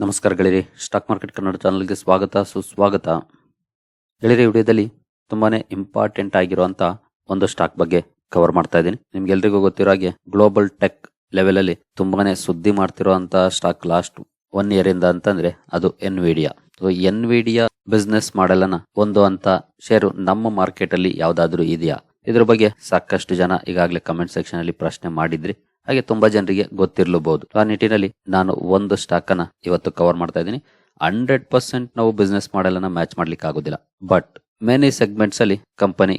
ನಮಸ್ಕಾರ ಗೆಳೆಯರಿ, stock market Kannada ಚಾನಲ್ಗೆ ಸ್ವಾಗತ, ಸುಸ್ವಾಗತ. ಗೆಳೆಯರಿ ವಿಡಿಯೋದಲ್ಲಿ ತುಂಬಾನೇ ಇಂಪಾರ್ಟೆಂಟ್ ಆಗಿರುವಂತ ಒಂದು ಸ್ಟಾಕ್ ಬಗ್ಗೆ ಕವರ್ ಮಾಡ್ತಾ ಇದ್ದೀನಿ. ನಿಮ್ಗೆಲ್ರಿಗೂ ಗೊತ್ತಿರೋ ಹಾಗೆ ಗ್ಲೋಬಲ್ ಟೆಕ್ ಲೆವೆಲ್ ಅಲ್ಲಿ ತುಂಬಾನೇ ಸುದ್ದಿ ಮಾಡ್ತಿರುವಂತ ಸ್ಟಾಕ್ ಲಾಸ್ಟ್ ಒನ್ ಇಯರ್ ಇಂದ ಅಂತಂದ್ರೆ ಅದು ಎನ್ವಿಡಿಯಾ ಸೊ ಎನ್ವಿಡಿಯಾ ಬಿಸ್ನೆಸ್ ಮಾಡಲನ ಒಂದು ಅಂತ ಶೇರು ನಮ್ಮ ಮಾರ್ಕೆಟ್ ಅಲ್ಲಿ ಯಾವ್ದಾದ್ರು ಇದೆಯಾ? ಇದ್ರ ಬಗ್ಗೆ ಸಾಕಷ್ಟು ಜನ ಈಗಾಗಲೇ ಕಮೆಂಟ್ ಸೆಕ್ಷನ್ ಅಲ್ಲಿ ಪ್ರಶ್ನೆ ಮಾಡಿದ್ರಿ. ಹಾಗೆ ತುಂಬಾ ಜನರಿಗೆ ಗೊತ್ತಿರಲೂಬಹುದು. ಆ ನಿಟ್ಟಿನಲ್ಲಿ ನಾನು ಒಂದು ಸ್ಟಾಕ್ ಅನ್ನ ಇವತ್ತು ಕವರ್ ಮಾಡ್ತಾ ಇದ್ದೀನಿ. ಹಂಡ್ರೆಡ್ ಪರ್ಸೆಂಟ್ ನಾವು ಬಿಸ್ನೆಸ್ ಮಾಡಲನ್ನ ಮ್ಯಾಚ್ ಮಾಡ್ಲಿಕ್ಕೆ ಆಗೋದಿಲ್ಲ. ಬಟ್ ಮೆನಿ ಸೆಗ್ಮೆಂಟ್ಸ್ ಅಲ್ಲಿ ಕಂಪನಿ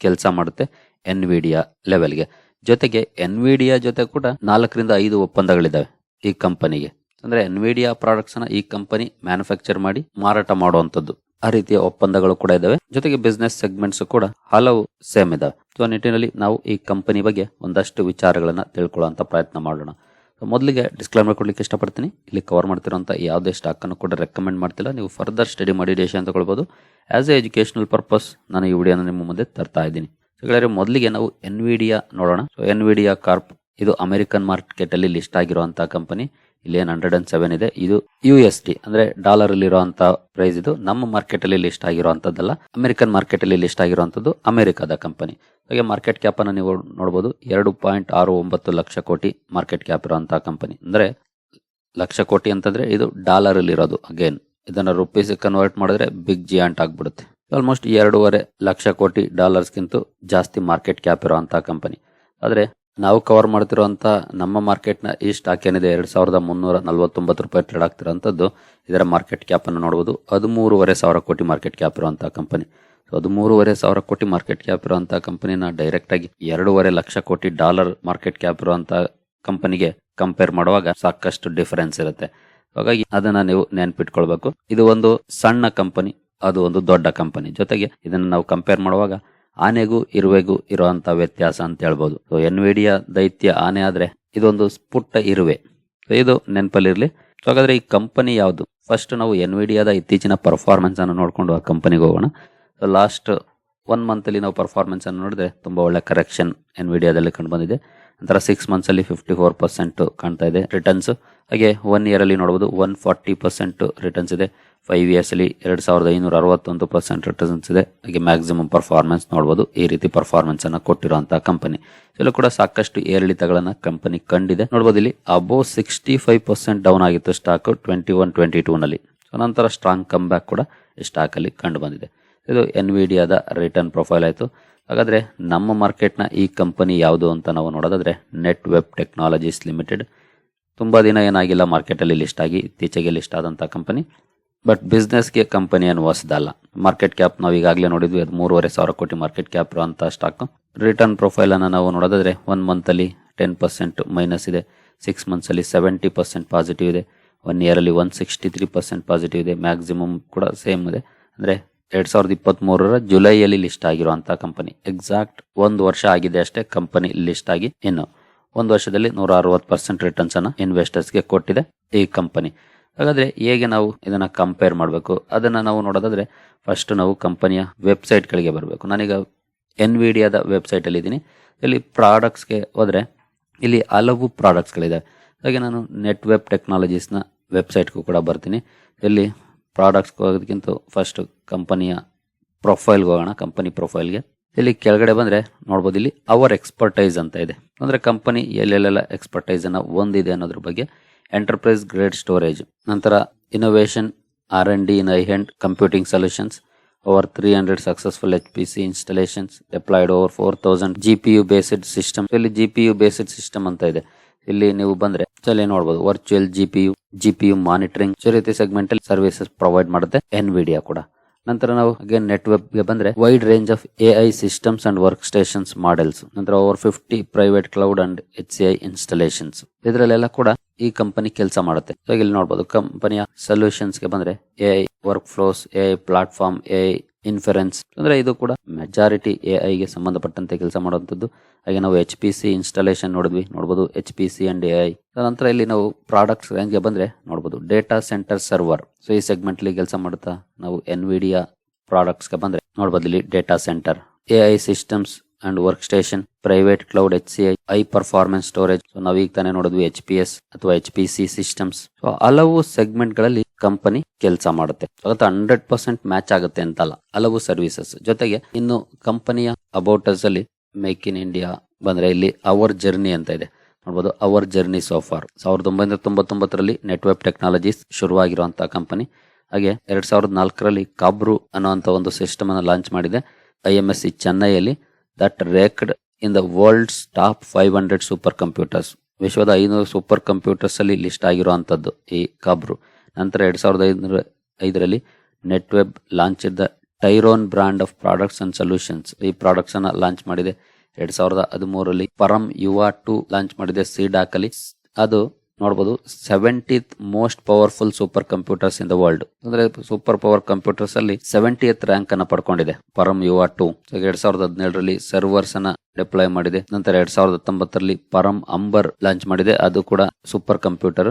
ಕೆಲಸ ಮಾಡುತ್ತೆ ಎನ್ವಿಡಿಯಾ ಲೆವೆಲ್ಗೆ ಜೊತೆಗೆ ಎನ್ವಿಡಿಯಾ ಜೊತೆ ಕೂಡ ನಾಲ್ಕರಿಂದ ಐದು ಒಪ್ಪಂದಗಳಿದ್ದಾವೆ ಈ ಕಂಪನಿಗೆ ಅಂದ್ರೆ ಎನ್ವಿಡಿಯಾ ಪ್ರಾಡಕ್ಟ್ಸ್ ಅನ್ನ ಈ ಕಂಪನಿ ಮ್ಯಾನುಫ್ಯಾಕ್ಚರ್ ಮಾಡಿ ಮಾರಾಟ ಮಾಡುವಂತದ್ದು ಆ ರೀತಿಯ ಒಪ್ಪಂದಗಳು ಕೂಡ ಇದಾವೆ ಜೊತೆಗೆ ಬಿಸ್ನೆಸ್ ಸೆಗ್ಮೆಂಟ್ಸ್ ಕೂಡ ಹಲವು ಸೇಮ್ ಇದಾವೆ ಸೊ ಆ ನಿಟ್ಟಿನಲ್ಲಿ ನಾವು ಈ ಕಂಪನಿ ಬಗ್ಗೆ ಒಂದಷ್ಟು ವಿಚಾರಗಳನ್ನ ತಿಳ್ಕೊಳ್ಳುವಂತ ಪ್ರಯತ್ನ ಮಾಡೋಣ. ಮೊದಲಿಗೆ ಡಿಸ್ಕ್ಲೈಮರ್ ಕೊಡ್ಲಿಕ್ಕೆ ಇಷ್ಟಪಡ್ತೀನಿ. ಇಲ್ಲಿ ಕವರ್ ಮಾಡ್ತಿರೋಂಥ ಯಾವುದೇ ಸ್ಟಾಕ್ ಅನ್ನು ಕೂಡ ರೆಕಮೆಂಡ್ ಮಾಡ್ತಿಲ್ಲ. ನೀವು ಫರ್ದರ್ ಸ್ಟಡಿ ಮಾಡಿ ಡಿಸಿಷನ್ ತಗೊಳ್ಬಹುದು ಆಸ್ ಎ ಎಜುಕೇಶನಲ್ ಪರ್ಪಸ್ ನಾನು ಈ ವಿಡಿಯೋನ ನಿಮ್ಮ ಮುಂದೆ ತರ್ತಾ ಇದ್ದೀನಿ. ಸೊ ಮೊದಲಿಗೆ ನಾವು ಎನ್ವಿಡಿಯಾ ನೋಡೋಣ. ಸೊ ಎನ್ವಿಡಿಯಾ ಕಾರ್ಪ್ ಇದು ಅಮೆರಿಕನ್ ಮಾರ್ಕೆಟ್ ಅಲ್ಲಿ ಲಿಸ್ಟ್ ಆಗಿರುವಂತಹ ಕಂಪನಿ ಇಲ್ಲಿ ಏನ್ ಹಂಡ್ರೆಡ್ ಅಂಡ್ ಸೆವೆನ್ ಇದೆ. ಇದು ಯು ಎಸ್ ಟಿ ಅಂದ್ರೆ ಡಾಲರ್ ಅಲ್ಲಿ ಇರುವಂತ ಪ್ರೈಸ್ ಇದು. ನಮ್ಮ ಮಾರ್ಕೆಟ್ ಅಲ್ಲಿ ಲಿಸ್ಟ್ ಆಗಿರುವಂತದ್ದಲ್ಲ. ಅಮೆರಿಕನ್ ಮಾರ್ಕೆಟ್ ಅಲ್ಲಿ ಲಿಸ್ಟ್ ಆಗಿರುವಂತದ್ದು ಅಮೆರಿಕದ ಕಂಪನಿ ಹಾಗೆ ಮಾರ್ಕೆಟ್ ಕ್ಯಾಪ್ ಅನ್ನು ನೀವು ನೋಡಬಹುದು ಎರಡು ಪಾಯಿಂಟ್ ಆರು ಒಂಬತ್ತು ಲಕ್ಷ ಕೋಟಿ ಮಾರ್ಕೆಟ್ ಕ್ಯಾಪ್ ಇರುವಂತಹ ಕಂಪನಿ ಅಂದ್ರೆ ಲಕ್ಷ ಕೋಟಿ ಅಂತಂದ್ರೆ ಇದು ಡಾಲರ್ ಅಲ್ಲಿ ಇರೋದು ಅಗೇನ್ ಇದನ್ನ ರುಪೀಸ್ ಕನ್ವರ್ಟ್ ಮಾಡಿದ್ರೆ ಬಿಗ್ ಜಿಯಾಂಟ್ ಆಗ್ಬಿಡುತ್ತೆ. ಆಲ್ಮೋಸ್ಟ್ ಎರಡೂವರೆ ಲಕ್ಷ ಕೋಟಿ ಡಾಲರ್ಸ್ಗಿಂತ ಜಾಸ್ತಿ ಮಾರ್ಕೆಟ್ ಕ್ಯಾಪ್ ಇರುವಂತಹ ಕಂಪನಿ ಆದ್ರೆ ನಾವು ಕವರ್ ಮಾಡ್ತಿರುವಂತ ನಮ್ಮ ಮಾರ್ಕೆಟ್ನ ಈ ಸ್ಟಾಕ್ ಏನಿದೆ ಎರಡ್ ಸಾವಿರದ ಮುನ್ನೂರ ನಲವತ್ತೊಂಬತ್ತು ರೂಪಾಯಿ ಟ್ರೇಡ್ ಆಗ್ತಿರೋಂಥದ್ದು ಇದರ ಮಾರ್ಕೆಟ್ ಕ್ಯಾಪ್ ಅನ್ನು ನೋಡಬಹುದು ಹದಿಮೂರುವರೆ ಸಾವಿರ ಕೋಟಿ ಮಾರ್ಕೆಟ್ ಕ್ಯಾಪ್ ಇರುವಂಥ ಕಂಪನಿ ಸೊ ಹದಿಮೂರುವರೆ ಸಾವಿರ ಕೋಟಿ ಮಾರ್ಕೆಟ್ ಕ್ಯಾಪ್ ಇರುವಂಥ ಕಂಪನಿನ ಡೈರೆಕ್ಟ್ ಆಗಿ ಎರಡೂವರೆ ಲಕ್ಷ ಕೋಟಿ ಡಾಲರ್ ಮಾರ್ಕೆಟ್ ಕ್ಯಾಪ್ ಇರುವಂಥ ಕಂಪನಿಗೆ ಕಂಪೇರ್ ಮಾಡುವಾಗ ಸಾಕಷ್ಟು ಡಿಫರೆನ್ಸ್ ಇರುತ್ತೆ. ಹಾಗಾಗಿ ಅದನ್ನ ನೀವು ನೆನ್ಪಿಟ್ಕೊಳ್ಬೇಕು. ಇದು ಒಂದು ಸಣ್ಣ ಕಂಪನಿ ಅದು ಒಂದು ದೊಡ್ಡ ಕಂಪನಿ ಜೊತೆಗೆ ಇದನ್ನ ನಾವು ಕಂಪೇರ್ ಮಾಡುವಾಗ ಆನೆಗೂ ಇರುವೆಗೂ ಇರುವಂತ ವ್ಯತ್ಯಾಸ ಅಂತ ಹೇಳ್ಬೋದು. ಸೊ ಎನ್ವಿಡಿಯಾ ದೈತ್ಯ ಆನೆ ಆದ್ರೆ ಇದೊಂದು ಪುಟ್ಟ ಇರುವೆ. ಸೊ ಇದು ನೆನಪಲ್ಲಿರಲಿ. ಸೊ ಹಾಗಾದ್ರೆ ಈ ಕಂಪನಿ ಯಾವುದು? ಫಸ್ಟ್ ನಾವು ಎನ್ವಿಡಿಯಾದ ಇತ್ತೀಚಿನ ಪರ್ಫಾರ್ಮೆನ್ಸ್ ಅನ್ನು ನೋಡ್ಕೊಂಡು ಆ ಕಂಪನಿಗೆ ಹೋಗೋಣ. ಸೊ ಲಾಸ್ಟ್ ಒನ್ ಮಂತ್ ಅಲ್ಲಿ ನಾವು ಪರ್ಫಾರ್ಮೆನ್ಸ್ ಅನ್ನು ನೋಡಿದ್ರೆ ತುಂಬಾ ಒಳ್ಳೆ ಕರೆಕ್ಷನ್ ಎನ್ವಿಡಿಯಾದಲ್ಲಿ ಕಂಡು ಬಂದಿದೆ. ನಂತರ ಸಿಕ್ಸ್ ಮಂತ್ಸ್ ಅಲ್ಲಿ ಫಿಫ್ಟಿ ಫೋರ್ ಪರ್ಸೆಂಟ್ ಕಾಣ್ತಾ ಇದೆ ರಿಟರ್ನ್ಸ್ ಹಾಗೆ ಒನ್ ಇಯರ್ ಅಲ್ಲಿ ನೋಡಬಹುದು ಒನ್ ಫಾರ್ಟಿ ಪರ್ಸೆಂಟ್ ರಿಟರ್ನ್ಸ್ ಇದೆ. ಫೈವ್ ಇಯರ್ಸ್ ಅಲ್ಲಿ ಎರಡ್ ಸಾವಿರದ ಐನೂರ ಅರವತ್ತೊಂದು ಪರ್ಸೆಂಟ್ ರಿಟರ್ನ್ಸ್ ಇದೆ. ಹಾಗೆ ಮ್ಯಾಕ್ಸಿಮಮ್ ಪರ್ಫಾರ್ಮೆನ್ಸ್ ನೋಡಬಹುದು ಈ ರೀತಿ ಪರ್ಫಾರ್ಮೆನ್ಸ್ ಅನ್ನ ಕೊಟ್ಟಿರುವಂತಹ ಕಂಪನಿ ಇಲ್ಲೂ ಕೂಡ ಸಾಕಷ್ಟು ಏರಿಳಿತಗಳನ್ನು ಕಂಪನಿ ಕಂಡಿದೆ. ನೋಡಬಹುದು ಇಲ್ಲಿ about sixty five percent down ಆಗಿತ್ತು stock twenty one twenty two ನಲ್ಲಿ. ಸೊ ನಂತರ ಸ್ಟ್ರಾಂಗ್ ಕಮ್ ಬ್ಯಾಕ್ ಕೂಡ ಸ್ಟಾಕ್ ಅಲ್ಲಿ ಕಂಡು ಬಂದಿದೆ. ಇದು ಎನ್ ಎನ್ವಿಡಿಯಾದ ರಿಟರ್ನ್ ಪ್ರೊಫೈಲ್ ಆಯಿತು. ಹಾಗಾದ್ರೆ ನಮ್ಮ ಮಾರ್ಕೆಟ್ನ ಈ ಕಂಪನಿ ಯಾವುದು ಅಂತ ನಾವು ನೋಡೋದಾದ್ರೆ ನೆಟ್ ವೆಬ್ ಟೆಕ್ನಾಲಜೀಸ್ ಲಿಮಿಟೆಡ್ ತುಂಬಾ ದಿನ ಏನಾಗಿಲ್ಲ, ಮಾರ್ಕೆಟಲ್ಲಿ ಲಿಸ್ಟ್ ಆಗಿ ಇತ್ತೀಚೆಗೆ ಲಿಸ್ಟ್ ಆದಂಥ ಕಂಪನಿ ಬಟ್ ಬಿಸ್ನೆಸ್ಗೆ ಕಂಪನಿ ಏನು ಹೊಸದಲ್ಲ ಮಾರ್ಕೆಟ್ ಕ್ಯಾಪ್ ನಾವು ಈಗಾಗಲೇ ನೋಡಿದ್ವಿ, ಅದು ಮೂರುವರೆ ಸಾವಿರ ಕೋಟಿ ಮಾರ್ಕೆಟ್ ಕ್ಯಾಪ್ ಇರುವಂಥ ಸ್ಟಾಕ್ ರಿಟರ್ನ್ ಪ್ರೊಫೈಲನ್ನು ನಾವು ನೋಡೋದಾದ್ರೆ ಒನ್ ಮಂತಲ್ಲಿ ಟೆನ್ ಪರ್ಸೆಂಟ್ ಮೈನಸ್ ಇದೆ ಸಿಕ್ಸ್ ಮಂತ್ಸಲ್ಲಿ ಸೆವೆಂಟಿ ಪರ್ಸೆಂಟ್ ಪಾಸಿಟಿವ್ ಇದೆ one ಇಯರಲ್ಲಿ one sixty three percent positive ಇದೆ ಮ್ಯಾಕ್ಸಿಮಮ್ ಕೂಡ ಸೇಮ್ ಇದೆ. ಅಂದರೆ ಎರಡು ಸಾವಿರದ ಇಪ್ಪತ್ತ್ ಮೂರರ ಜುಲೈಯಲ್ಲಿ ಲಿಸ್ಟ್ ಆಗಿರುವಂಥ ಕಂಪನಿ ಎಕ್ಸಾಕ್ಟ್ ಒಂದು ವರ್ಷ ಆಗಿದೆ ಅಷ್ಟೇ ಕಂಪನಿ ಲಿಸ್ಟ್ ಆಗಿ ಇನ್ನು. ಒಂದು ವರ್ಷದಲ್ಲಿ ನೂರ ಅರವತ್ತು ಪರ್ಸೆಂಟ್ ರಿಟರ್ನ್ಸ್ ಅನ್ನ ಇನ್ವೆಸ್ಟರ್ಸ್ಗೆ ಕೊಟ್ಟಿದೆ ಈ ಕಂಪನಿ ಹಾಗಾದ್ರೆ ಹೇಗೆ ನಾವು ಇದನ್ನ ಕಂಪೇರ್ ಮಾಡಬೇಕು? ಅದನ್ನ ನಾವು ನೋಡೋದಾದ್ರೆ ಫಸ್ಟ್ ನಾವು ಕಂಪನಿಯ ವೆಬ್ಸೈಟ್ಗಳಿಗೆ ಬರಬೇಕು. ನಾನೀಗ ಎನ್ವಿಡಿಯಾದ ವೆಬ್ಸೈಟ್ ಅಲ್ಲಿ ಇದ್ದೀನಿ. ಇಲ್ಲಿ ಪ್ರಾಡಕ್ಟ್ಸ್ಗೆ ಹೋದ್ರೆ ಇಲ್ಲಿ ಹಲವು ಪ್ರಾಡಕ್ಟ್ಸ್ಗಳಿದೆ ಹಾಗೆ ನಾನು ನೆಟ್ ವೆಬ್ ಟೆಕ್ನಾಲಜೀಸ್ನ ವೆಬ್ಸೈಟ್ಗೂ ಕೂಡ ಬರ್ತೀನಿ. ಇಲ್ಲಿ ಪ್ರಾಡಕ್ಟ್ಸ್ಗೆ ಹೋಗೋದಕ್ಕಿಂತ ಫಸ್ಟ್ ಕಂಪನಿಯ ಪ್ರೊಫೈಲ್ಗೆ ಹೋಗೋಣ ಕಂಪನಿ ಪ್ರೊಫೈಲ್ಗೆ ಇಲ್ಲಿ ಕೆಳಗಡೆ ಬಂದ್ರೆ ನೋಡ್ಬೋದು ಇಲ್ಲಿ ಅವರ್ ಎಕ್ಸ್ಪರ್ಟೈಸ್ ಅಂತ ಇದೆ. ಅಂದ್ರೆ ಕಂಪನಿ ಎಕ್ಸ್ಪರ್ಟೈಸ್ ಅನ್ನ ಹೊಂದಿದೆ ಅನ್ನೋದ್ರ ಬಗ್ಗೆ ಎಂಟರ್ಪ್ರೈಸ್ ಗ್ರೇಡ್ ಸ್ಟೋರೇಜ್ ನಂತರ innovation R N D in high end computing solutions over three hundred successful H P C installations deployed over four thousand G P U based system ಇಲ್ಲಿ G P U based system ಅಂತ ಇದೆ. ಇಲ್ಲಿ ನೀವು ಬಂದ್ರೆ so ನೋಡಬಹುದು virtual G P U G P U monitoring so ರೀತಿ segment ಅಲ್ಲಿ services provide ಮಾಡುತ್ತೆ. ಎನ್ವಿಡಿಯಾ ಕೂಡ. ನಂತರ ನಾವು ಅಗೇನ್ ನೆಟ್ ವೆಬ್ಗೆ ಬಂದ್ರೆ wide range of AI systems and work stations models ನಂತರ over fifty private cloud and H C I installations ಇದರಲ್ಲೆಲ್ಲ ಕೂಡ ಈ ಕಂಪನಿ ಕೆಲಸ ಮಾಡುತ್ತೆ. ಸೊ ಇಲ್ಲಿ ನೋಡಬಹುದು ಕಂಪನಿಯ ಸೊಲ್ಯೂಷನ್ಸ್ಗೆ ಬಂದ್ರೆ A I workflows A I platform A I inference ಅಂದ್ರೆ ಇದು ಕೂಡ ಮೆಜಾರಿಟಿ ಎ ಐಗೆ ಸಂಬಂಧಪಟ್ಟಂತೆ ಕೆಲಸ ಮಾಡುವಂತದ್ದು ಹಾಗೆ ನಾವು ಎಚ್ ಪಿ ಸಿ ಇನ್ಸ್ಟಾಲೇಷನ್ ನೋಡಿದ್ವಿ ನೋಡಬಹುದು H P C and A I ನಂತರ ಇಲ್ಲಿ ನಾವು ಪ್ರಾಡಕ್ಟ್ಸ್ ರೇಂಜ್ಗೆ ಬಂದ್ರೆ ನೋಡಬಹುದು ಡೇಟಾ ಸೆಂಟರ್ ಸರ್ವರ್ ಸೊ ಈ ಸೆಗ್ಮೆಂಟ್ ಅಲ್ಲಿ ಕೆಲಸ ಮಾಡುತ್ತಾ ನಾವು ಎನ್ವಿಡಿಯಾ ಪ್ರಾಡಕ್ಟ್ಸ್ಗೆ ಬಂದ್ರೆ ನೋಡಬಹುದು ಇಲ್ಲಿ data centre A I systems and work station private cloud H C I high performance storage ನಾವೀಗ ತಾನೇ ನೋಡಿದ್ವಿ ಎಚ್ ಪಿ ಎಸ್ ಅಥವಾ H P C systems so ಹಲವು ಸೆಗ್ಮೆಂಟ್ಗಳಲ್ಲಿ ಕಂಪನಿ ಕೆಲಸ ಮಾಡುತ್ತೆ. ಹಂಡ್ರೆಡ್ ಪರ್ಸೆಂಟ್ ಮ್ಯಾಚ್ ಆಗುತ್ತೆ ಅಂತಲ್ಲ, ಹಲವು ಸರ್ವಿಸಸ್ ಜೊತೆಗೆ ಇನ್ನು ಕಂಪನಿಯ ಅಬೌಟಸ್ ಅಲ್ಲಿ ಮೇಕ್ ಇನ್ ಇಂಡಿಯಾ ಬಂದ್ರೆ ಇಲ್ಲಿ ಅವರ್ ಜರ್ನಿ ಅಂತ ಇದೆ. ನೋಡ್ಬೋದು ಅವರ್ ಜರ್ನಿ ಸೋಫಾರ್ ಸಾವಿರದ ಒಂಬೈನೂರ ತೊಂಬತ್ತೊಂಬತ್ತರಲ್ಲಿ ನೆಟ್ವೆಬ್ ಟೆಕ್ನಾಲಜೀಸ್ ಶುರುವಾಗಿರುವಂತಹ ಕಂಪನಿ ಹಾಗೆ ಎರಡ್ ಸಾವಿರದ ನಾಲ್ಕರಲ್ಲಿ ಕಾಬ್ರು ಅನ್ನುವಂತ ಒಂದು ಸಿಸ್ಟಮ್ ಅನ್ನು ಲಾಂಚ್ ಮಾಡಿದೆ. I M S C ಚೆನ್ನೈಯಲ್ಲಿ that ranked in the world's top five hundred supercomputers ವಿಶ್ವದ ಐನೂರು ಸೂಪರ್ ಕಂಪ್ಯೂಟರ್ಸ್ ಅಲ್ಲಿ ಲಿಸ್ಟ್ ಆಗಿರುವಂತದ್ದು ಈ ಕಾಬ್ರು. ನಂತರ ಎರಡ್ ಸಾವಿರದ ಐನೂರ ಐದರಲ್ಲಿ ನೆಟ್ವೆಬ್ ಲಾಂಚ್ ಇದ್ದ Tyrone brand of products and solutions ಈ ಪ್ರಾಡಕ್ಟ್ಸ್ ಅನ್ನ ಲಾಂಚ್ ಮಾಡಿದೆ. ಎರಡ್ ಸಾವಿರದ ಹದಿಮೂರರಲ್ಲಿ ಪರಂ ಯುವ ಟು ಲಾಂಚ್ ಮಾಡಿದೆ. ಸಿ ಅಲ್ಲಿ ಅದು ನೋಡಬಹುದು seventieth most powerful super computers in the world ಅಂದ್ರೆ ಸೂಪರ್ ಪವರ್ ಕಂಪ್ಯೂಟರ್ಸ್ ಅಲ್ಲಿ ಸೆವೆಂಟಿಯತ್ ರ್ಯಾಂಕ್ ಅನ್ನ ಪಡ್ಕೊಂಡಿದೆ, ಪರಂ ಆರ್ ಟು ಎರಡ್ ಸಾವಿರದ ಹದಿನೇಳರಲ್ಲಿ ಸರ್ವರ್ಸ್ ಅನ್ನ ಡಿಪ್ಲಾಯ್ ಮಾಡಿದೆ, ನಂತರ ಎರಡ್ ಸಾವಿರದ ಹತ್ತೊಂಬತ್ತರಲ್ಲಿ ಪರಂ ಅಂಬರ್ ಲಾಂಚ್ ಮಾಡಿದೆ, ಅದು ಕೂಡ supercomputer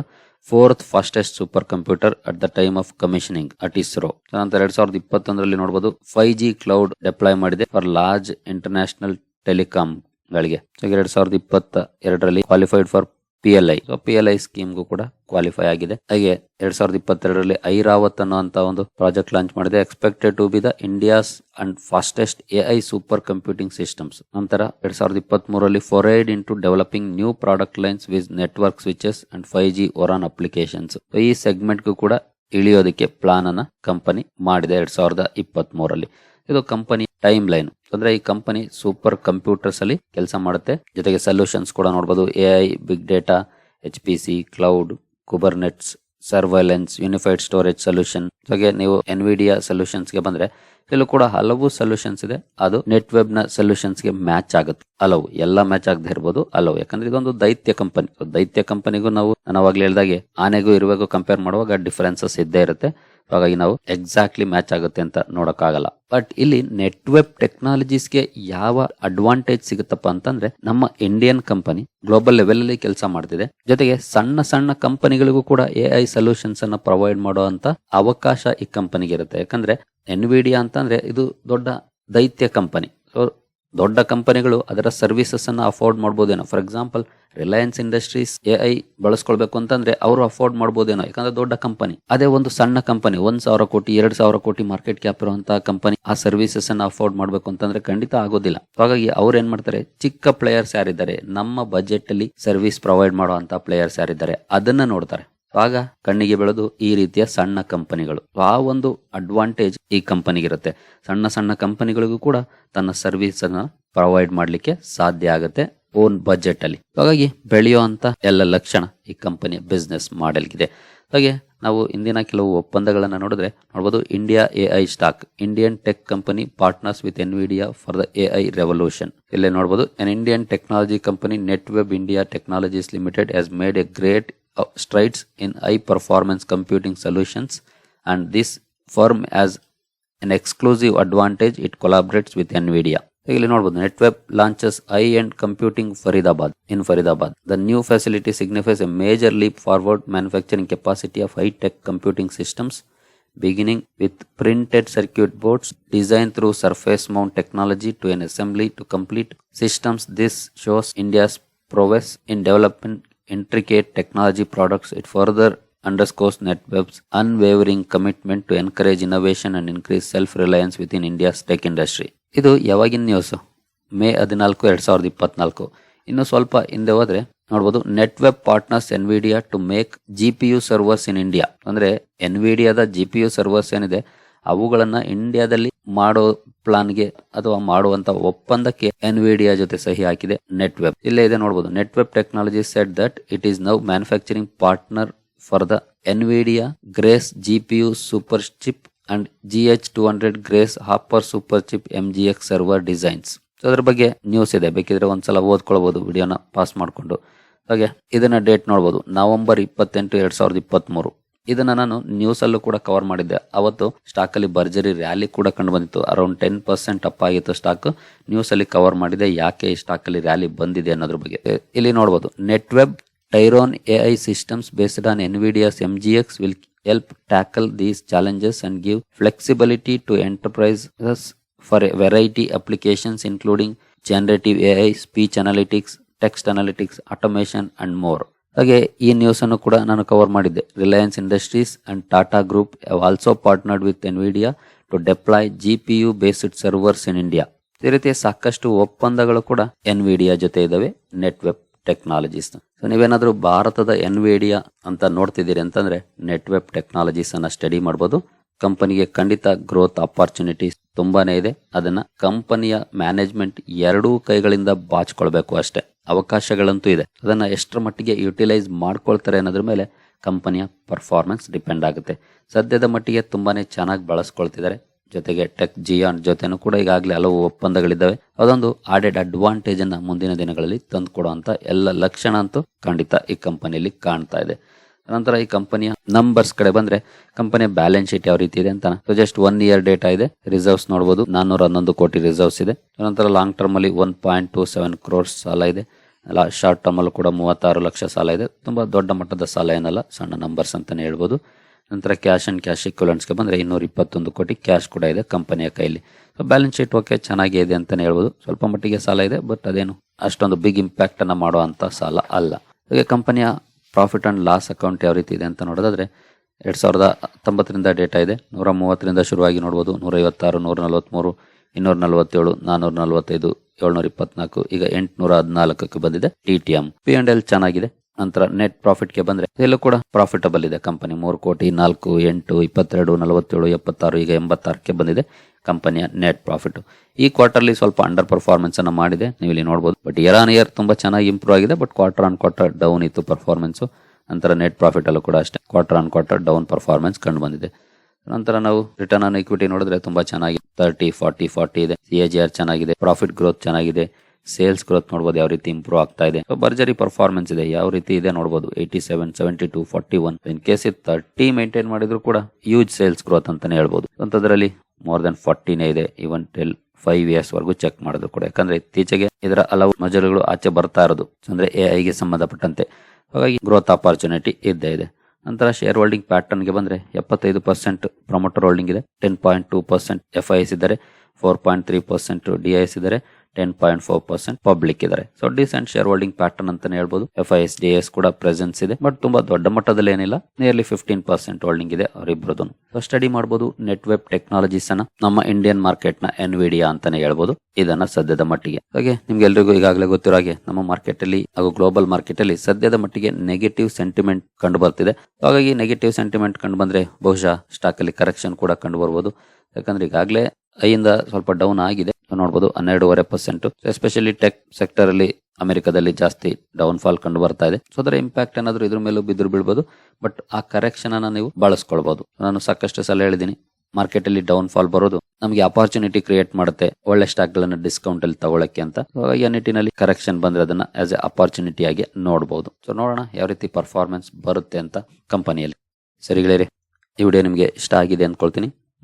fourth fastest supercomputer at the time of commissioning at ISRO ನಂತರ ಎರಡ್ ಸಾವಿರದ ಇಪ್ಪತ್ತೊಂದರಲ್ಲಿ ನೋಡಬಹುದು ಫೈವ್ ಜಿ ಕ್ಲೌಡ್ ಡಿಪ್ಲಾಯ್ ಮಾಡಿದೆ ಫಾರ್ ಲಾರ್ಜ್ ಇಂಟರ್ನ್ಯಾಷನಲ್ ಟೆಲಿಕಾಂ ಗಳಿಗೆ. ಎರಡ್ ಸಾವಿರದ ಇಪ್ಪತ್ತ ಎರಡರಲ್ಲಿ qualified for P L I P L I ಸ್ಕೀಮ್ಗೂ ಕೂಡ ಕ್ವಾಲಿಫೈ ಆಗಿದೆ. ಹಾಗೆ ಎರಡ್ ಸಾವಿರದ ಇಪ್ಪತ್ತೆರಡರಲ್ಲಿ ಐರಾವತ್ ಅನ್ನುವಂತ ಒಂದು ಪ್ರಾಜೆಕ್ಟ್ ಲಾಂಚ್ ಮಾಡಿದೆ. Expected to be the India's and fastest A I super computing systems ನಂತರ ಎರಡ್ ಸಾವಿರದ ಇಪ್ಪತ್ತ್ ಮೂರಲ್ಲಿ forayed in to developing new product lines with network switches and five G ORAN applications ಈ ಸೆಗ್ಮೆಂಟ್ಗೂ ಕೂಡ ಇಳಿಯೋದಕ್ಕೆ ಪ್ಲಾನ್ ಅನ್ನ ಕಂಪನಿ ಮಾಡಿದೆ ಎರಡ್ ಸಾವಿರದ ಇಪ್ಪತ್ತ್ ಮೂರಲ್ಲಿ ಇದು ಕಂಪನಿ ಟೈಮ್ ಲೈನ್ ಅಂದ್ರೆ ಈ ಕಂಪನಿ ಸೂಪರ್ ಕಂಪ್ಯೂಟರ್ಸ್ ಅಲ್ಲಿ ಕೆಲಸ ಮಾಡುತ್ತೆ. ಜೊತೆಗೆ ಸೊಲ್ಯೂಷನ್ಸ್ ಕೂಡ ನೋಡಬಹುದು A I big data H P C cloud Kubernetes surveillance unified storage solution ಜೊತೆಗೆ ನೀವು ಎನ್ವಿಡಿಯಾ ಸೊಲ್ಯೂಷನ್ಸ್ಗೆ ಬಂದ್ರೆ ಇಲ್ಲೂ ಕೂಡ ಹಲವು ಸೊಲ್ಯೂಷನ್ಸ್ ಇದೆ. ಅದು ನೆಟ್ ವೆಬ್ನ ಸೊಲ್ಯೂಷನ್ಸ್ಗೆ ಮ್ಯಾಚ್ ಆಗುತ್ತೆ. ಹಲವು. ಎಲ್ಲ ಮ್ಯಾಚ್ ಆಗದೆ ಇರಬಹುದು ಹಲವು. ಯಾಕಂದ್ರೆ ಇದೊಂದು ದೈತ್ಯ ಕಂಪನಿ ದೈತ್ಯ ಕಂಪನಿಗೂ ನಾವು ನಾನು ಅವಾಗ್ಲೇ ಹೇಳಿದಾಗೆ ಆನೆಗೂ, ಇರುವೆಗೂ ಕಂಪೇರ್ ಮಾಡುವಾಗ ಡಿಫರೆನ್ಸಸ್ ಇದ್ದೇ ಇರುತ್ತೆ. ಹಾಗಾಗಿ ನಾವು ಎಕ್ಸಾಕ್ಟ್ಲಿ ಮ್ಯಾಚ್ ಆಗುತ್ತೆ ಅಂತ ನೋಡೋಕ್ಕಾಗಲ್ಲ. ಬಟ್ ಇಲ್ಲಿ ನೆಟ್ವೆಬ್ ಟೆಕ್ನಾಲಜೀಸ್ಗೆ ಯಾವ ಅಡ್ವಾಂಟೇಜ್ ಸಿಗುತ್ತಪ್ಪ ಅಂತಂದ್ರೆ ನಮ್ಮ ಇಂಡಿಯನ್ ಕಂಪನಿ ಗ್ಲೋಬಲ್ ಲೆವೆಲ್ ಅಲ್ಲಿ ಕೆಲಸ ಮಾಡ್ತಿದೆ. ಜೊತೆಗೆ ಸಣ್ಣ ಸಣ್ಣ ಕಂಪನಿಗಳಿಗೂ ಕೂಡ ಎ ಐ ಸೊಲ್ಯೂಷನ್ಸ್ ಅನ್ನ ಪ್ರೊವೈಡ್ ಮಾಡುವಂತ ಅವಕಾಶ ಈ ಕಂಪನಿಗೆ ಇರುತ್ತೆ. ಯಾಕಂದ್ರೆ ಎನ್ವಿಡಿಯಾ ಅಂತಂದ್ರೆ ಇದು ದೊಡ್ಡ ದೈತ್ಯ ಕಂಪನಿ ದೊಡ್ಡ ಕಂಪನಿಗಳು ಅದರ ಸರ್ವಿಸಸ್ ಅನ್ನ afford ಮಾಡ್ಬೋದೇನೋ. For example Reliance Industries A I ಬಳಸ್ಕೊಳ್ಬೇಕು ಅಂತಂದ್ರೆ ಅವರು ಅಫೋರ್ಡ್ ಮಾಡ್ಬೋದೇನೋ. ಯಾಕಂದ್ರೆ ದೊಡ್ಡ ಕಂಪನಿ ಅದೇ ಒಂದು ಸಣ್ಣ ಕಂಪನಿ ಒಂದ್ ಸಾವಿರ ಕೋಟಿ, ಎರಡ್ ಸಾವಿರ ಕೋಟಿ ಮಾರ್ಕೆಟ್ ಕ್ಯಾಪ್ ಇರುವಂತಹ ಕಂಪನಿ ಆ ಸರ್ವಿಸಸ್ ಅನ್ನ ಅಫೋರ್ಡ್ ಮಾಡ್ಬೇಕು ಅಂತಂದ್ರೆ ಖಂಡಿತ ಆಗೋದಿಲ್ಲ. ಹಾಗಾಗಿ ಅವ್ರು ಏನ್ ಮಾಡ್ತಾರೆ? ಚಿಕ್ಕ ಪ್ಲೇಯರ್ಸ್ ಯಾರಿದ್ದಾರೆ? ನಮ್ಮ ಬಜೆಟ್ ಅಲ್ಲಿ ಸರ್ವಿಸ್ ಪ್ರೊವೈಡ್ ಮಾಡುವಂತಹ ಪ್ಲೇಯರ್ಸ್ ಯಾರಿದ್ದಾರೆ? ಅದನ್ನ ನೋಡ್ತಾರೆ. ಆಗ ಕಣ್ಣಿಗೆ ಬೆಳೆದು ಈ ರೀತಿಯ ಸಣ್ಣ ಕಂಪನಿಗಳು. ಆ ಒಂದು ಅಡ್ವಾಂಟೇಜ್ ಈ ಕಂಪನಿಗಿರುತ್ತೆ. ಸಣ್ಣ ಸಣ್ಣ ಕಂಪನಿಗಳಿಗೂ ಕೂಡ ತನ್ನ ಸರ್ವಿಸ್ ಅನ್ನ ಪ್ರೊವೈಡ್ ಮಾಡಲಿಕ್ಕೆ ಸಾಧ್ಯ ಆಗುತ್ತೆ ಓನ್ ಬಜೆಟ್ ಅಲ್ಲಿ. ಹಾಗಾಗಿ ಬೆಳೆಯುವಂತ ಎಲ್ಲ ಲಕ್ಷಣ ಈ ಕಂಪನಿಯ ಬಿಸ್ನೆಸ್ ಮಾಡೆಲ್ಗಿದೆ ಹಾಗೆ ನಾವು ಇಂದಿನ ಕೆಲವು ಒಪ್ಪಂದಗಳನ್ನು ನೋಡಿದ್ರೆ ನೋಡ್ಬೋದು India A I stack Indian tech company partners with Nvidia for the A I revolution ಇಲ್ಲೇ ನೋಡಬಹುದು an Indian technology company Netweb India Technologies Limited has made a great strides in high performance computing solutions and this firm an an exclusive advantage. It collaborates with nvidia. ಇಲ್ಲಿ ನೋಡಬಹುದು Netweb launches AI and computing Faridabad in Faridabad the new facility signifies a major leap forward manufacturing capacity of high tech computing systems beginning with printed circuit boards designed through surface mount technology to an assembly to complete systems this shows india's prowess in developing intricate technology products, it further underscores NetWeb's unwavering commitment to encourage innovation and increase self-reliance within India's tech industry. ಇದು ಯಾವಾಗಿನ news May ಹದಿನಾಲ್ಕು, ಎರಡು ಸಾವಿರದ ಇಪ್ಪತ್ನಾಲ್ಕು. ಇನ್ನು ಸ್ವಲ್ಪ ಹಿಂದೆ ಹೋದ್ರೆ ನೋಡ್ಬೋದು Netweb partners Nvidia to make G P U servers in India. ಅಂದ್ರೆ ಎನ್ವಿಡಿಯಾದ ಜಿ ಪಿ ಯು ಸರ್ವರ್ಸ್ ಏನಿದೆ, ಅವುಗಳನ್ನ ಇಂಡಿಯಾದಲ್ಲಿ ಮಾಡೋ ಪ್ಲಾನ್ಗೆ ಅಥವಾ ಮಾಡುವಂತ ಒಪ್ಪಂದಕ್ಕೆ ಎನ್ವಿಡಿಯಾ ಜೊತೆ ಸಹಿ ಹಾಕಿದೆ ನೆಟ್ ವೆಬ್ ಇಲ್ಲೇ ಇದೆ ನೋಡಬಹುದು Netweb technology set that it is now manufacturing partner for the Nvidia Grace G P U super chip and G H two hundred Grace Hopper super chip M G X server designs so ಅದ್ರ ಬಗ್ಗೆ news ಇದೆ. ಬೇಕಿದ್ರೆ ಒಂದ್ಸಲ ಓದ್ಕೊಳ್ಬಹುದು ವಿಡಿಯೋನ pass ಮಾಡಿಕೊಂಡು. ಹಾಗೆ, ಇದನ್ನ date ನೋಡಬಹುದು ನವೆಂಬರ್ ಇಪ್ಪತ್ತೆಂಟು ಎರಡ್ ಸಾವಿರದ ಇಪ್ಪತ್ತ್ ಮೂರು ಇದನ್ನ ನಾನು ನ್ಯೂಸ್ ಅಲ್ಲೂ ಕೂಡ ಕವರ್ ಮಾಡಿದ್ದೆ. ಅವತ್ತು ಸ್ಟಾಕ್ ಅಲ್ಲಿ ಭರ್ಜರಿ ರ್ಯಾಲಿ ಕೂಡ ಕಂಡು ಬಂದಿತ್ತು. ಅರೌಂಡ್ ಟೆನ್ ಪರ್ಸೆಂಟ್ ಅಪ್ ಆಗಿತ್ತು ಸ್ಟಾಕ್ ನ್ಯೂಸ್ ಅಲ್ಲಿ ಕವರ್ ಮಾಡಿದೆ. ಯಾಕೆ ಈ ಸ್ಟಾಕ್ ಅಲ್ಲಿ ರ್ಯಾಲಿ ಬಂದಿದೆ ಅನ್ನೋದ್ರ ಬಗ್ಗೆ. ಇಲ್ಲಿ ನೋಡಬಹುದು Netweb systems based on Nvidia's M G X will help tackle these challenges and give flexibility to enterprises for a variety applications including generative A I speech analytics text analytics automation and more ಹಾಗೆ ಈ news ಅನ್ನು ಕೂಡ ನಾನು cover ಮಾಡಿದ್ದೆ. Reliance Industries and Tata group also partnered with Nvidia to deploy G P U based servers in India ಈ ರೀತಿಯ ಸಾಕಷ್ಟು ಒಪ್ಪಂದಗಳು ಕೂಡ ಎನ್ವಿಡಿಯಾ ಜೊತೆ ಇದಾವೆ ನೆಟ್ ಟೆಕ್ನಾಲಜೀಸ್ ಸೊ ನೀವೇನಾದರೂ ಭಾರತದ ಎನ್ವಿಡಿಯಾ ಅಂತ ನೋಡ್ತಿದ್ದೀರಿ ಅಂತಂದ್ರೆ ನೆಟ್ವೆಬ್ ಟೆಕ್ನಾಲಜೀಸನ್ನು ಸ್ಟಡಿ ಮಾಡ್ಬೋದು. ಕಂಪನಿಗೆ ಖಂಡಿತ ಗ್ರೋತ್ ಅಪಾರ್ಚುನಿಟೀಸ್ ತುಂಬಾನೇ ಇದೆ. ಅದನ್ನ ಕಂಪನಿಯ ಮ್ಯಾನೇಜ್ಮೆಂಟ್ ಎರಡೂ ಕೈಗಳಿಂದ ಬಾಚ್ಕೊಳ್ಬೇಕು ಅಷ್ಟೇ. ಅವಕಾಶಗಳಂತೂ ಇದೆ. ಅದನ್ನ ಎಷ್ಟರ ಮಟ್ಟಿಗೆ ಯುಟಿಲೈಸ್ ಮಾಡ್ಕೊಳ್ತಾರೆ ಅನ್ನೋದ್ರ ಮೇಲೆ ಕಂಪನಿಯ ಪರ್ಫಾರ್ಮೆನ್ಸ್ ಡಿಪೆಂಡ್ ಆಗುತ್ತೆ. ಸದ್ಯದ ಮಟ್ಟಿಗೆ ತುಂಬಾನೇ ಚೆನ್ನಾಗಿ ಬಳಸ್ಕೊಳ್ತಿದ್ದಾರೆ. ಜೊತೆಗೆ ಟೆಕ್ ಜಿಯಾನ್ ಜೊತೆನೂ ಕೂಡ ಈಗಾಗಲೇ ಹಲವು ಒಪ್ಪಂದಗಳಿದ್ದಾವೆ. ಅದೊಂದು ಆಡೆಡ್ ಅಡ್ವಾಂಟೇಜ್ ಅನ್ನ ಮುಂದಿನ ದಿನಗಳಲ್ಲಿ ತಂದುಕೊಡುವಂತ ಎಲ್ಲ ಲಕ್ಷಣ ಅಂತೂ ಖಂಡಿತ ಈ ಕಂಪನಿಯಲ್ಲಿ ಕಾಣ್ತಾ ಇದೆ. ನಂತರ ಈ ಕಂಪನಿಯ ನಂಬರ್ಸ್ ಕಡೆ ಬಂದ್ರೆ ಕಂಪನಿಯ ಬ್ಯಾಲೆನ್ಸ್ ಶೀಟ್ ಯಾವ ರೀತಿ ಇದೆ ಅಂತ so just one year data ಇದೆ. ರಿಸರ್ವ್ಸ್ ನೋಡಬಹುದು ನಾನ್ನೂರ ಹನ್ನೊಂದು ಕೋಟಿ ರಿಸರ್ವ್ಸ್ ಇದೆ. ನಂತರ ಲಾಂಗ್ ಟರ್ಮ್ ಅಲ್ಲಿ one point two seven crores ಸಾಲ ಇದೆ. ಶಾರ್ಟ್ ಟರ್ಮ್ ಅಲ್ಲೂ ಕೂಡ ಮೂವತ್ತಾರು ಲಕ್ಷ ಸಾಲ ಇದೆ. ತುಂಬಾ ದೊಡ್ಡ ಮಟ್ಟದ ಸಾಲ ಏನಲ್ಲ, ಸಣ್ಣ ನಂಬರ್ಸ್ ಅಂತಾನೆ ಹೇಳ್ಬೋದು. ನಂತರ ಕ್ಯಾಶ್ ಆ್ಯಂಡ್ ಕ್ಯಾಶ್ಗೆ ಬಂದರೆ ಇನ್ನೂರ ಇಪ್ಪತ್ತೊಂದು ಕೋಟಿ ಕ್ಯಾಶ್ ಕೂಡ ಇದೆ ಕಂಪನಿಯ ಕೈಲಿ ಸೊ ಬ್ಯಾಲೆನ್ಸ್ ಶೀಟ್ ಓಕೆ ಚೆನ್ನಾಗಿ ಇದೆ ಅಂತಲೇ ಹೇಳ್ಬೋದು. ಸ್ವಲ್ಪ ಮಟ್ಟಿಗೆ ಸಾಲ ಇದೆ ಬಟ್ ಅದೇನು ಅಷ್ಟೊಂದು ಬಿಗ್ ಇಂಪ್ಯಾಕ್ಟನ್ನು ಮಾಡುವಂಥ ಸಾಲ ಅಲ್ಲ. ಹಾಗೆ ಕಂಪನಿಯ ಪ್ರಾಫಿಟ್ ಆ್ಯಂಡ್ ಲಾಸ್ ಅಕೌಂಟ್ ಯಾವ ರೀತಿ ಇದೆ ಅಂತ ನೋಡೋದಾದ್ರೆ, ಎರಡು ಸಾವಿರದ ಹತ್ತೊಂಬತ್ತರಿಂದ ಡೇಟಾ ಇದೆ. ನೂರ ಮೂವತ್ತರಿಂದ ಶುರುವಾಗಿ ನೋಡ್ಬೋದು. ನೂರ ಐವತ್ತಾರು ನೂರ ನಲವತ್ಮೂರು ಇನ್ನೂರ ನಲವತ್ತೇಳು ನಾನ್ನೂರ ನಲವತ್ತೈದು ಏಳ್ನೂರ ಇಪ್ಪತ್ನಾಲ್ಕು ಈಗ ಎಂಟುನೂರ ಹದಿನಾಲ್ಕಕ್ಕೆ ಬಂದಿದೆ. T T M P and L ಚೆನ್ನಾಗಿದೆ. ನಂತರ ನೆಟ್ ಪ್ರಾಫಿಟ್ಗೆ ಬಂದ್ರೆ ಇದೆಲ್ಲೂ ಕೂಡ ಪ್ರಾಫಿಟಬಲ್ ಇದೆ. ಕಂಪನಿ ಮೂರು ಕೋಟಿ, ನಾಲ್ಕು, ಎಂಟು, ಇಪ್ಪತ್ತೆರಡು, ನಲವತ್ತೇಳು, ಎಪ್ಪತ್ತಾರು, ಈಗ ಎಂಬತ್ತಾರಕ್ಕೆ ಬಂದಿದೆ ಕಂಪನಿಯ ನೆಟ್ ಪ್ರಾಫಿಟ್ ಈ ಕ್ವಾರ್ಟರ್ಲಿ ಸ್ವಲ್ಪ ಅಂಡರ್ ಪರ್ಫಾರ್ಮೆನ್ಸ್ ಅನ್ನ ಮಾಡಿದೆ. ನೀವು ಇಲ್ಲಿ ನೋಡಬಹುದು ಬಟ್ ಇಯರ್ ಆನ್ ಇಯರ್ ತುಂಬಾ ಚೆನ್ನಾಗಿ ಇಂಪ್ರೂವ್ ಆಗಿದೆ. But quarter on quarter down ಇತ್ತು ಪರ್ಫಾರ್ಮೆನ್ಸ್ ನಂತರ ನೆಟ್ ಪ್ರಾಫಿಟ್ ಅಲ್ಲೂ ಕೂಡ ಅಷ್ಟೇ. Quarter on quarter down performance ಕಂಡು ಬಂದಿದೆ. ನಂತರ ನಾವು ರಿಟರ್ನ್ ಆನ್ ಇಕ್ವಿಟಿ ನೋಡಿದ್ರೆ ತುಂಬಾ ಚೆನ್ನಾಗಿ ತರ್ಟಿ ಫಾರ್ಟಿ ಫಾರ್ಟಿ ಇದೆ. ಸಿ ಎ ಜಿ ಆರ್ ಚೆನ್ನಾಗಿದೆ. ಪ್ರಾಫಿಟ್ ಗ್ರೋತ್ ಚೆನ್ನಾಗಿದೆ. ಸೇಲ್ಸ್ ಗ್ರೋತ್ ನೋಡಬಹುದು ಯಾವ ರೀತಿ ಇಂಪ್ರೂವ್ ಆಗ್ತಾ ಇದೆ. ಬರ್ಜರಿ ಪರ್ಫಾರ್ಮೆನ್ಸ್ ಇದೆ, ಯಾವ ರೀತಿ ಇದೆ ನೋಡಬಹುದು eighty seven seventy two forty one in case ಇದು ತರ್ಟಿ ಮೇಂಟೈನ್ ಮಾಡಿದ್ರು ಕೂಡ ಯೂಜ್ ಸೇಲ್ಸ್ ಗ್ರೋತ್ ಅಂತಾನೆ ಹೇಳ್ಬೋದು. ಅಂತದ್ರಲ್ಲಿ ಮೋರ್ ದೆನ್ ಫಾರ್ಟಿನೇ ಇದೆ. ಇವನ್ ಟೆಲ್ ಫೈವ್ ಇಯರ್ಸ್ ವರೆಗೂ ಚೆಕ್ ಮಾಡಿದ್ರು ಕೂಡ. ಯಾಕಂದ್ರೆ ಇತ್ತೀಚೆಗೆ ಇದರ ಹಲವು ಮಜಲುಗಳು ಆಚೆ ಬರ್ತಾ ಇರೋದು. ಅಂದ್ರೆ ಎ ಐಗೆ ಸಂಬಂಧಪಟ್ಟಂತೆ. ಹಾಗಾಗಿ ಗ್ರೋತ್ ಆಪರ್ಚುನಿಟಿ ಇದ್ದೇ ಇದೆ. ನಂತರ ಶೇರ್ ಹೋಲ್ಡಿಂಗ್ ಪ್ಯಾಟರ್ನ್ಗೆ ಬಂದ್ರೆ ಎಪ್ಪತ್ತೈದು ಪರ್ಸೆಂಟ್ ಪ್ರಮೋಟರ್ ಹೋಲ್ಡಿಂಗ್ ಇದೆ. Ten point two percent F I S ಇದ್ದಾರೆ four point three percent D I S ಇದ್ದಾರೆ ten point four percent public ಇದ್ದಾರೆ so decent share holding pattern ಅಂತಾನೆ ಹೇಳ್ಬೋದು. F I S D S ಕೂಡ presence ಇದೆ. But ತುಂಬಾ ದೊಡ್ಡ ಮಟ್ಟದಲ್ಲಿ ಏನಿಲ್ಲ. ನಿಯರ್ಲಿ ಫಿಫ್ಟೀನ್ ಪರ್ಸೆಂಟ್ ಹೋಲ್ಡಿಂಗ್ ಇದೆ ಅವರಿಬ್ಬರದು ಸೊ ಸ್ಟಡಿ ಮಾಡಬಹುದು ನೆಟ್ ವೆಬ್ ಟೆಕ್ನಾಲಜೀಸ್ ಅನ್ನ. ನಮ್ಮ ಇಂಡಿಯನ್ ಮಾರ್ಕೆಟ್ನ ಎನ್ವಿಡಿಯಾ ಅಂತಾನೆ ಹೇಳ್ಬೋದು. ಇದನ್ನ ಸದ್ಯದ ಮಟ್ಟಿಗೆ. ಹಾಗೆ ನಿಮ್ಗೆ ಎಲ್ರಿಗೂ ಈಗಾಗಲೇ ಗೊತ್ತಿರೋ ಹಾಗೆ ನಮ್ಮ ಮಾರ್ಕೆಟ್ ಅಲ್ಲಿ ಹಾಗೂ ಗ್ಲೋಬಲ್ ಮಾರ್ಕೆಟ್ ಅಲ್ಲಿ ಸದ್ಯದ ಮಟ್ಟಿಗೆ ನೆಗೆಟಿವ್ ಸೆಂಟಿಮೆಂಟ್ ಕಂಡು ಬರ್ತಿದೆ. ಹಾಗಾಗಿ ನೆಗೆಟಿವ್ ಸೆಂಟಿಮೆಂಟ್ ಕಂಡು ಬಂದ್ರೆ ಬಹುಶಃ ಸ್ಟಾಕ್ ಅಲ್ಲಿ ಕರೆಕ್ಷನ್ ಕೂಡ ಕಂಡು ಬರ್ಬೋದು. ಯಾಕಂದ್ರೆ ಈಗಾಗಲೇ ಐಯಿಂದ ಸ್ವಲ್ಪ ಡೌನ್ ಆಗಿದೆ. ನೋಡಬಹುದು ಹನ್ನೆರಡೂವರೆ ಪರ್ಸೆಂಟ್ ಎಸ್ಪೆಷಲಿ ಟೆಕ್ ಸೆಕ್ಟರ್ ಅಲ್ಲಿ ಅಮೆರಿಕದಲ್ಲಿ ಜಾಸ್ತಿ ಡೌನ್ ಫಾಲ್ ಕಂಡು ಬರ್ತಾ ಇದೆ. ಸೊ ಅದರ ಇಂಪ್ಯಾಕ್ಟ್ ಏನಾದ್ರು ಇದ್ರ ಮೇಲೂ ಬಿದ್ರು ಬೀಳ್ಬೋದು. ಬಟ್ ಆ ಕರೆಕ್ಷನ್ ಅನ್ನ ನೀವು ಬಳಸ್ಕೊಳ್ಬಹುದು ನಾನು ಸಾಕಷ್ಟು ಸಲ ಹೇಳಿದೀನಿ ಮಾರ್ಕೆಟ್ ಅಲ್ಲಿ ಡೌನ್ ಫಾಲ್ ಬರೋದು ನಮಗೆ ಅಪಾರ್ಚುನಿಟಿ ಕ್ರಿಯೇಟ್ ಮಾಡುತ್ತೆ. ಒಳ್ಳೆ ಸ್ಟಾಕ್ ಗಳನ್ನ ಡಿಸ್ಕೌಂಟ್ ಅಲ್ಲಿ ತಗೊಳಕ್ಕೆ ಅಂತ. ಈ ನಿಟ್ಟಿನಲ್ಲಿ ಕರೆಕ್ಷನ್ ಬಂದ್ರೆ ಅದನ್ನ ಆಸ್ ಎ ಅಪಾರ್ಚುನಿಟಿ ಆಗಿ ನೋಡಬಹುದು ಸೊ ನೋಡೋಣ ಯಾವ ರೀತಿ ಪರ್ಫಾರ್ಮೆನ್ಸ್ ಬರುತ್ತೆ ಅಂತ ಕಂಪನಿಯಲ್ಲಿ ಸರಿ ಗೆಳೆಯರೆ, ಈ ವಿಡಿಯೋ ನಿಮಗೆ ಇಷ್ಟ ಆಗಿದೆ ಅನ್ಕೊಳ್ತೀನಿ